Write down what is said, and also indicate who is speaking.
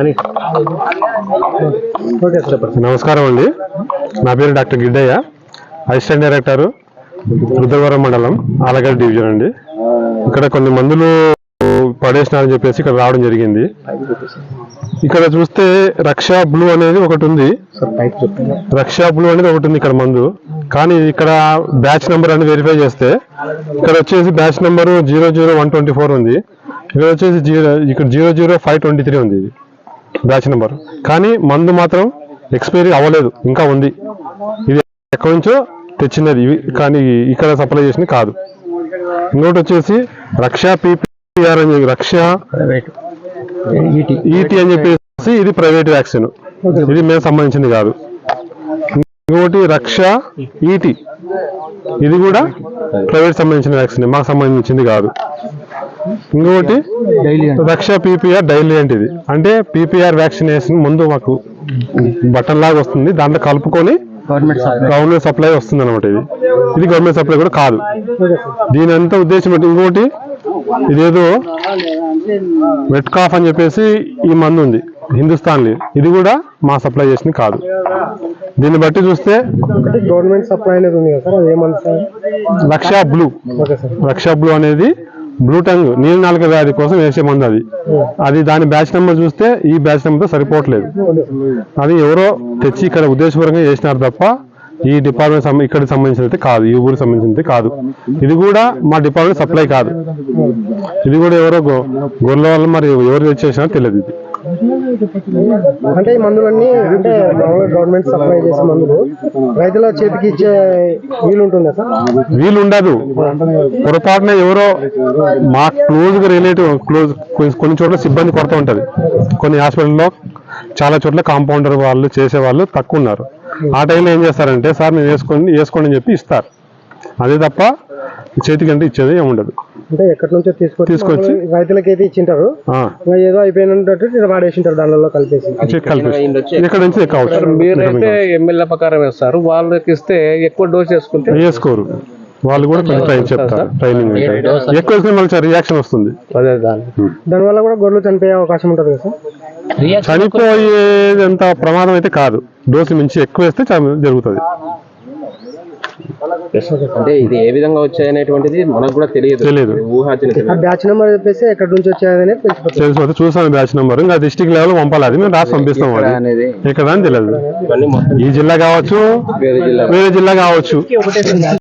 Speaker 1: అని.
Speaker 2: Okay sir
Speaker 1: నమస్కారం అండి. నా పేరు doctor Giddaiah. Assistant director Rudravaram మండలం ఆలగడ్డ డివిజన్ అండి. ఇక్కడ కొన్ని మందులు పడేసినారని చెప్పేసి ఇక్కడ రావడం జరిగింది. ఇక్కడ చూస్తే రక్ష బ్లూ అనేది ఒకటి ఉంది. రక్ష బ్లూ అనేది ఒకటి ఉంది ఇక్కడ మందు. కానీ ఇక్కడ బ్యాచ్ నెంబర్ అని వెరిఫై చేస్తే ఇక్కడ వచ్చేసి batch number zero zero one twenty four ఉంది. ఇక్కడ వచ్చేసి జీరో ఇక్కడ zero zero five twenty three ఉంది ఇది. Batch number. కానీ మందు మాత్రం ఎక్స్పైరీ అవ్వలేదు. ఇంకా ఉంది. ఇది ఎక్కడి నుంచో తెచ్చినది. ఇవి కానీ ఇక్కడ సప్లై చేసింది కాదు. ఇంకోటి వచ్చేసి రక్ష పీపీఆర్ అని చెప్పి రక్ష
Speaker 2: ఈటీ
Speaker 1: అని చెప్పేసి ఇది ప్రైవేట్ వ్యాక్సిన్. ఇది మేము సంబంధించింది కాదు. ఇంకోటి రక్ష ఈటీ. ఇది కూడా ప్రైవేట్ సంబంధించిన వ్యాక్సిన్. మాకు సంబంధించింది కాదు. ఇంకొకటి
Speaker 2: డైలీ
Speaker 1: రక్ష పీపీఆర్ డైలీ అంటే ఇది. అంటే పీపీఆర్ వ్యాక్సినేషన్ ముందు మాకు బటన్ లాగా వస్తుంది. దాంట్లో కలుపుకొని
Speaker 2: గవర్నమెంట్ సప్లై
Speaker 1: వస్తుంది అనమాట ఇది. ఇది గవర్నమెంట్ సప్లై కూడా కాదు. దీని అంతా ఉద్దేశం ఏంటి? ఇంకోటి ఇదేదో వెట్ కాఫ్ అని చెప్పేసి ఈ మందు ఉంది. హిందుస్థాన్ ఇది కూడా మా సప్లై చేసింది కాదు. దీన్ని బట్టి చూస్తే
Speaker 2: గవర్నమెంట్ సప్లై అనేది ఉంది కదా sir?
Speaker 1: Raksha blue.
Speaker 2: Okay sir.
Speaker 1: Raksha blue అనేది బ్లూ టంగ్ నీళ్ళ నాలుక వ్యాధి కోసం వేసే మందు అది. అది దాని బ్యాచ్ నెంబర్ చూస్తే ఈ బ్యాచ్ నెంబర్ సరిపోవట్లేదు. అది ఎవరో తెచ్చి ఇక్కడ ఉద్దేశపూర్వకంగా చేసినారు తప్ప ఈ డిపార్ట్మెంట్ ఇక్కడ ఇక్కడికి సంబంధించినది కాదు ఈ ఊరికి సంబంధించినది కాదు. ఇది కూడా మా డిపార్ట్మెంట్ సప్లై కాదు. ఇది కూడా ఎవరో గొర్రెల వల్ల మరి ఎవరు తెచ్చేసినా తెలియదు ఇది.
Speaker 2: అంటే ఈ మందులన్నీ అంటే మామూలుగా గవర్నమెంట్ సప్లై చేసే మందులు. రైతుల చేతికి ఇచ్చే వీలు ఉంటుందా సార్?
Speaker 1: వీలు ఉండదు పొరపాటున ఎవరో మా క్లోజ్గా రిలేటివ్ క్లోజ్ కొన్ని చోట్ల సిబ్బంది కొరత ఉంటది. కొన్ని హాస్పిటల్లో చాలా చోట్ల కాంపౌండర్ వాళ్ళు చేసే వాళ్ళు తక్కువ ఉన్నారు. ఆ టైంలో ఏం చేస్తారంటే సార్ నేను వేసుకోండి వేసుకోండి అని చెప్పి ఇస్తారు. అదే తప్ప చేతికి అంటే ఇచ్చేది ఏమి ఉండదు
Speaker 2: అంటే ఎక్కడి నుంచో తీసుకొచ్చి
Speaker 1: తీసుకొచ్చి-
Speaker 2: రైతులకి అయితే ఇచ్చింటారు. ఏదో అయిపోయినట్టు వాడేసింటారు దానిలో కలిపేసి.
Speaker 1: ఇక్కడ నుంచి
Speaker 3: మీరైతే ఎమ్మెల్యే ప్రకారం వేస్తారు. వాళ్ళకి ఇస్తే ఎక్కువ డోస్ చేసుకుంటే
Speaker 1: వేసుకోరు. వాళ్ళు కూడా ట్రైన్ చెప్తారు. ట్రైనింగ్ ఎక్కువ మళ్ళీ రియాక్షన్ వస్తుంది.
Speaker 3: అదే
Speaker 2: దానివల్ల కూడా గొర్రెలు చనిపోయే అవకాశం ఉంటుంది కదా సార్?
Speaker 1: చనిపోయేంత ప్రమాదం అయితే కాదు. డోసు మించి ఎక్కువ వేస్తే జరుగుతుంది.
Speaker 3: అంటే ఇది ఏ విధంగా వచ్చాయి అనేటువంటిది మనకు కూడా తెలియదు.
Speaker 1: తెలియదు.
Speaker 3: ఊహాజన
Speaker 2: బ్యాచ్ నెంబర్ చెప్పేసి ఎక్కడి నుంచి వచ్చాయని
Speaker 1: తెలిసిపోతే చూసాను బ్యాచ్ నెంబర్. ఇంకా డిస్టిక్ లెవెల్ పంపాలి అది మేము రాసి పంపిస్తాం
Speaker 3: అనేది?
Speaker 1: ఇక్కడ అని తెలియదు. ఈ జిల్లా కావచ్చు
Speaker 3: వేరే జిల్లా.
Speaker 1: వేరే జిల్లా కావచ్చు.